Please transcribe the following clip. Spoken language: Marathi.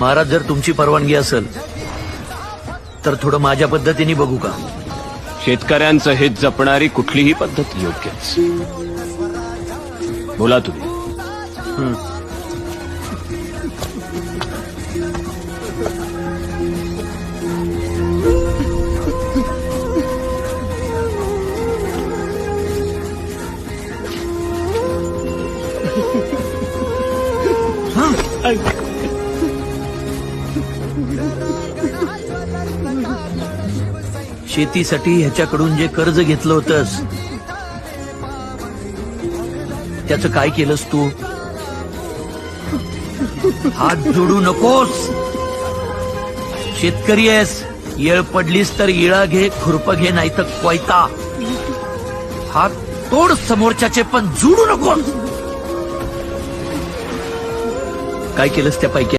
महाराज जर तुमची परवानगी असेल तर थोडं माझ्या पद्धतीने बघू का? शेतकऱ्यांचं हित जपणारी कुठलीही पद्धत योग्यच. बोला तुम्ही. शेतीसाठी ह्याच्याकडून जे कर्ज घेतलं होतंस त्याचं काय केलंस तू? हात जोडू नकोस. शेतकरी आहेस येळ पडलीस तर इळा घे खुरप घे नाही तर कोयता. हात तोड समोरच्याचे पण जुडू नकोस. काय केलंस त्या पैकी?